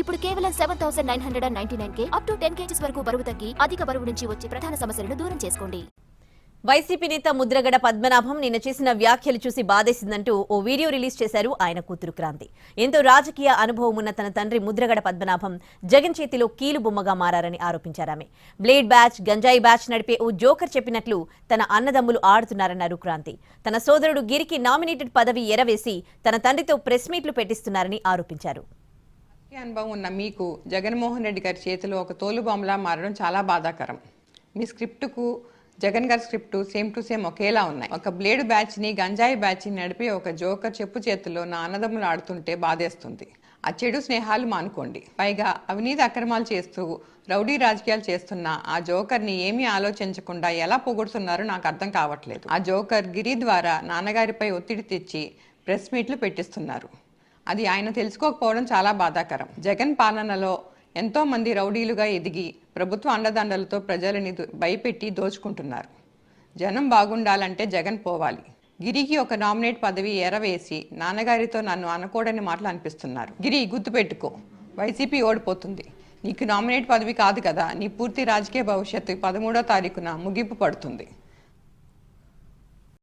ఇప్పుడు కేవలం seven thousand nine hundred and ninety nine K up to ten kgs వరకు బరువు తగ్గి అధిక బరువు నుంచి వచ్చే ప్రధాన సమస్యలను దూరం చేసుకోండి. వైసీపీ నేత ముద్రగడ పద్మనాభం నిన్న చేసిన వ్యాఖ్యలు చూసి బాధేసిందంటూ ఓ వీడియో రిలీజ్ చేశారు ఆయన కూతురు క్రాంతి. ఎంతో రాజకీయ అనుభవం ఉన్న తన తండ్రి ముద్రగడ పద్మనాభం జగన్ చేతిలో కీలుబొమ్మగా మారని మారారని ఆరోపించారామె బ్లేడ్ బ్యాచ్ గంజాయి బ్యాచ్ నడిపే ఓ జోకర్ చెప్పినట్లు తన అన్నదమ్ములు ఆడుతున్నారన్నారు క్రాంతి. తన సోదరుడు గిరికి నామినేటెడ్ పదవి ఎరవేసి తన తండ్రితో ప్రెస్ మీట్లు పెట్టిస్తున్నారని ఆరోపించారు. అనుభవం ఉన్న మీకు జగన్మోహన్ రెడ్డి గారి చేతిలో ఒక తోలుబొమ్మలా మారడం చాలా బాధాకరం. మీ స్క్రిప్టుకు జగన్ గారి స్క్రిప్ట్ సేమ్ టు సేమ్ ఒకేలా ఉన్నాయి. ఒక బ్లేడ్ బ్యాచ్ని గంజాయి బ్యాచ్ని నడిపి ఒక జోకర్ చెప్పు చేతిలో నా అన్నదమ్ములు ఆడుతుంటే బాధేస్తుంది. ఆ చెడు స్నేహాలు మానుకోండి. పైగా అవినీతి అక్రమాలు చేస్తూ రౌడీ రాజకీయాలు చేస్తున్న ఆ జోకర్ని ఏమీ ఆలోచించకుండా ఎలా పొగుడుతున్నారో నాకు అర్థం కావట్లేదు. ఆ జోకర్ గిరి ద్వారా నాన్నగారిపై ఒత్తిడి తెచ్చి ప్రెస్ మీట్లు పెట్టిస్తున్నారు. అది ఆయన తెలుసుకోకపోవడం చాలా బాధాకరం. జగన్ పాలనలో ఎంతో మంది రౌడీలుగా ఎదిగి ప్రభుత్వ అండదండలతో ప్రజలని భయపెట్టి దోచుకుంటున్నారు. జనం బాగుండాలంటే జగన్ పోవాలి. గిరికి ఒక నామినేట్ పదవి ఎరవేసి నాన్నగారితో నన్ను అనకూడని మాటలు అనిపిస్తున్నారు. గిరి గుర్తుపెట్టుకో. వైసీపీ ఓడిపోతుంది. నీకు నామినేట్ పదవి కాదు కదా. నీ పూర్తి రాజకీయ భవిష్యత్తు పదమూడో తారీఖున ముగింపు పడుతుంది.